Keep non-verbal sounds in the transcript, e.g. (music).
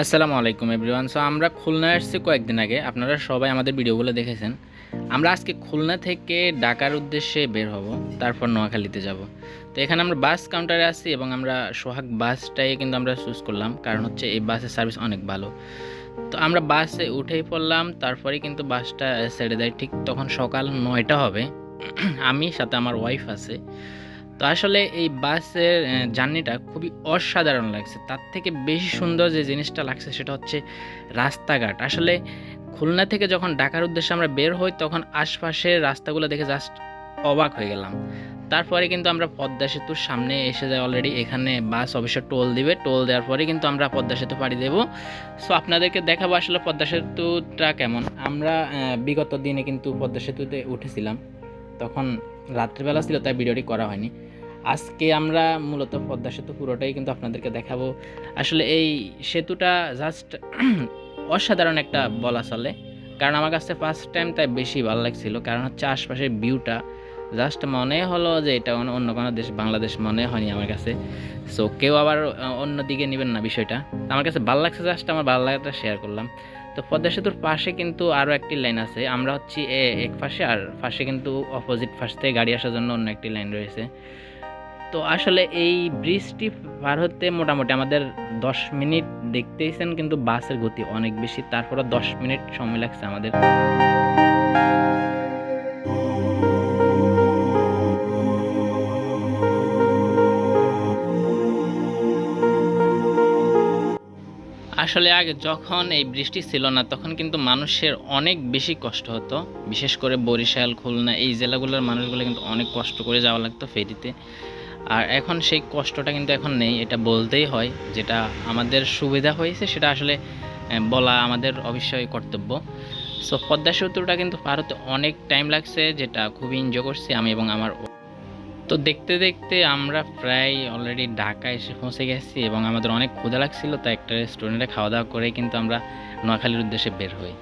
আসসালামু আলাইকুম everyone. So আমরা খুলনা এসেছি কয়েকদিন আগে। আপনারা সবাই আমাদের ভিডিওগুলো দেখেছেন। আমরা আজকে খুলনা থেকে ঢাকার উদ্দেশ্যে বের হব, তারপর নোয়াখালীতে যাব। তো এখানে আমরা বাস কাউন্টারে আছি এবং আমরা সোহাগ বাসটাই কিন্তু আমরা চুজ করলাম, কারণ হচ্ছে এই বাসের সার্ভিস অনেক ভালো। তো আমরা বাসে উঠেই পড়লাম তারপরে কিন্তু বাসটা ছেড়ে দেয়। ঠিক তখন সকাল নয়টা হবে। (clears throat) আমি, সাথে আমার ওয়াইফ আছে। তো আসলে এই বাসের জার্নিটা খুবই অসাধারণ লাগছে। তার থেকে বেশি সুন্দর যে জিনিসটা লাগছে সেটা হচ্ছে রাস্তাঘাট। আসলে খুলনা থেকে যখন ঢাকার উদ্দেশ্যে আমরা বের হই, তখন আশপাশের রাস্তাগুলো দেখে জাস্ট অবাক হয়ে গেলাম। তারপরে কিন্তু আমরা পদ্মা সেতুর সামনে এসে যাই অলরেডি এখানে বাস অবশ্য টোল দিবে। টোল দেওয়ার পরে কিন্তু আমরা পদ্মা সেতু পাড়ি দেবো। সো আপনাদেরকে দেখাবো আসলে পদ্মা সেতুটা কেমন। আমরা বিগত দিনে কিন্তু পদ্মা সেতুতে উঠেছিলাম। তখন রাত্রিবেলা ছিল, তাই ভিডিওটি করা হয়নি। আজকে আমরা মূলত পদ্মা সেতু পুরোটাই কিন্তু আপনাদেরকে দেখাবো। আসলে এই সেতুটা জাস্ট (clears throat) অসাধারণ একটা বলা চলে। কারণ আমার কাছে ফার্স্ট টাইম তাই বেশি ভালো লাগছিল। কারণ হচ্ছে আশপাশের ভিউটা জাস্ট মনে হলো যে এটা অন্য কোনো দেশ, বাংলাদেশ মনে হয়নি আমার কাছে। সো কেউ আবার অন্য দিকে নেবেন না বিষয়টা। আমার কাছে ভালো লাগছে জাস্ট আমার ভালো লাগাটা শেয়ার করলাম। তো পদ্মা সেতুর পাশে কিন্তু আরও একটি লাইন আছে। আমরা হচ্ছি এ এক পাশে আর পাশে কিন্তু অপোজিট পাশ থেকে গাড়ি আসার জন্য অন্য একটি লাইন রয়েছে। তো আসলে এই ব্রিজটি পার হতে মোটামুটি আমাদের দশ মিনিট দেখতেইছেন, কিন্তু বাসের গতি অনেক বেশি তারপরে দশ মিনিট সময় লাগছে আমাদের। আসলে আগে যখন এই বৃষ্টি ছিল না, তখন কিন্তু মানুষের অনেক বেশি কষ্ট হতো। বিশেষ করে বরিশাল, খুলনা, এই জেলাগুলোর মানুষগুলো কিন্তু অনেক কষ্ট করে যাওয়া লাগতো ফেরিতে। আর এখন সেই কষ্টটা কিন্তু এখন নেই, এটা বলতেই হয়। যেটা আমাদের সুবিধা হয়েছে, সেটা আসলে বলা আমাদের অবশ্যই কর্তব্য। সো পদ্মা সেতুটা কিন্তু পার হতে অনেক টাইম লাগছে, যেটা খুবই এনজয় করছি আমি এবং আমার তো দেখতে দেখতে আমরা প্রায় অলরেডি ঢাকা এসে পৌঁছে গেছি এবং আমাদের অনেক ক্ষুধা লাগছিল, তাই একটা রেস্টুরেন্টে খাওয়া দাওয়া করে কিন্তু আমরা নোয়াখালীর উদ্দেশ্যে বের হই।